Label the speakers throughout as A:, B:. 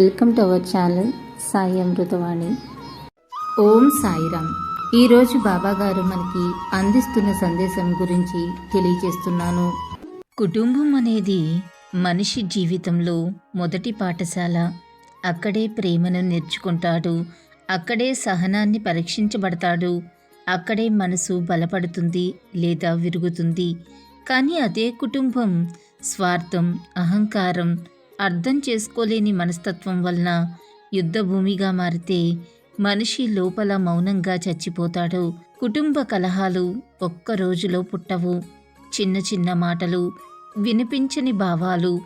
A: Welcome to our channel Sai Amritavani. ఓం సాయిరామ్. ఈరోజు బాబా గారు మనకి అందిస్తున్న సందేశం గురించి తెలియజేస్తున్నాను.
B: కుటుంబం అనేది మనిషి జీవితంలో మొదటి పాఠశాల. అక్కడే ప్రేమను నేర్చుకుంటాడు. అక్కడే సహనాన్ని పరీక్షించబడతాడు. అక్కడే మనసు బలపడుతుంది లేదా విరుగుతుంది. కానీ అదే కుటుంబం స్వార్థం అహంకారం అర్థం చేసుకోలేని మనస్తత్వం వలన యుద్ధభూమిగా మారితే మనిషి లోపల మౌనంగా చచ్చిపోతాడు. కుటుంబ కలహాలు ఒక్క రోజులో పుట్టవు. చిన్న చిన్న మాటలు వినిపించని భావాలు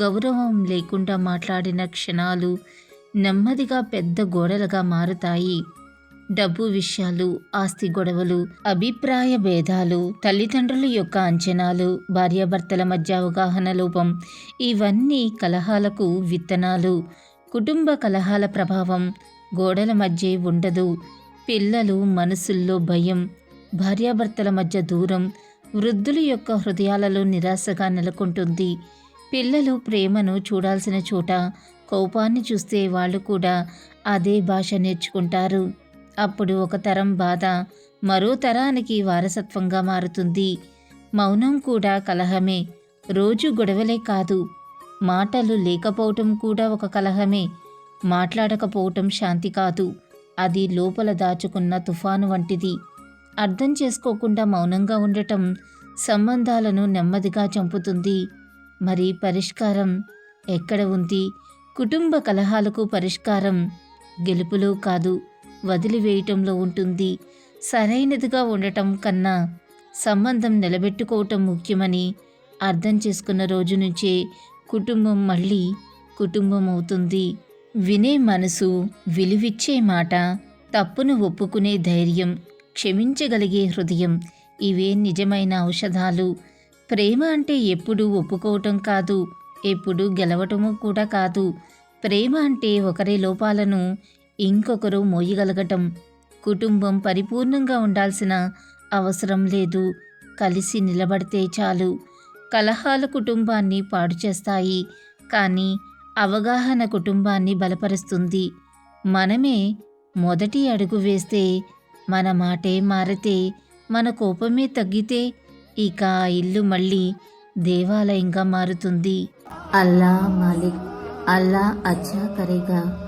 B: గౌరవం లేకుండా మాట్లాడిన క్షణాలు నెమ్మదిగా పెద్ద గోడలుగా మారుతాయి. డబ్బు విషయాలు ఆస్తి గొడవలు అభిప్రాయ భేదాలు తల్లిదండ్రుల యొక్క అంచనాలు భార్యాభర్తల మధ్య అవగాహన లోపం ఇవన్నీ కలహాలకు విత్తనాలు. కుటుంబ కలహాల ప్రభావం గోడల మధ్య ఉండదు. పిల్లలు మనసుల్లో భయం భార్యాభర్తల మధ్య దూరం వృద్ధుల యొక్క హృదయాలలో నిరాశగా నెలకొంటుంది. పిల్లలు ప్రేమను చూడాల్సిన చోట కోపాన్ని చూస్తే వాళ్ళు కూడా అదే భాష నేర్చుకుంటారు. అప్పుడు ఒక తరం బాధ మరో తరానికి వారసత్వంగా మారుతుంది. మౌనం కూడా కలహమే. రోజు గొడవలే కాదు. మాటలు లేకపోవటం కూడా ఒక కలహమే. మాట్లాడకపోవటం శాంతి కాదు. అది లోపల దాచుకున్న తుఫాను వంటిది. అర్థం చేసుకోకుండా మౌనంగా ఉండటం సంబంధాలను నెమ్మదిగా చంపుతుంది. మరి పరిష్కారం? ఎక్కడ ఉంది? కుటుంబ కలహాలకు పరిష్కారం? గెలుపులో కాదు. వదిలివేయటంలో ఉంటుంది. సరైనదిగా ఉండటం కన్నా సంబంధం నిలబెట్టుకోవటం ముఖ్యమని అర్థం చేసుకున్న రోజు నుంచే కుటుంబం మళ్ళీ కుటుంబం అవుతుంది. వినే మనసు విలువిచ్చే మాట తప్పును ఒప్పుకునే ధైర్యం క్షమించగలిగే హృదయం ఇవే నిజమైన ఔషధాలు. ప్రేమ అంటే ఎప్పుడు ఒప్పుకోవటం కాదు ఎప్పుడు గెలవటము కూడా కాదు. ప్రేమ అంటే ఒకరి లోపాలను ఇంకొకరు మోయగలగటం కుటుంబం పరిపూర్ణంగా ఉండాల్సిన అవసరం లేదు. కలిసి నిలబడితే చాలు. కలహాల కుటుంబాన్ని పాడు చేస్తాయి. కానీ అవగాహన కుటుంబాన్ని బలపరుస్తుంది. మనమే మొదటి అడుగు వేస్తే మన మాటే మారితే మన కోపమే తగ్గితే ఇక ఆ ఇల్లు మళ్ళీ దేవాలయంగా మారుతుంది.
A: అల్లా మాలిక్ అల్లా అచ్చా కరేగా.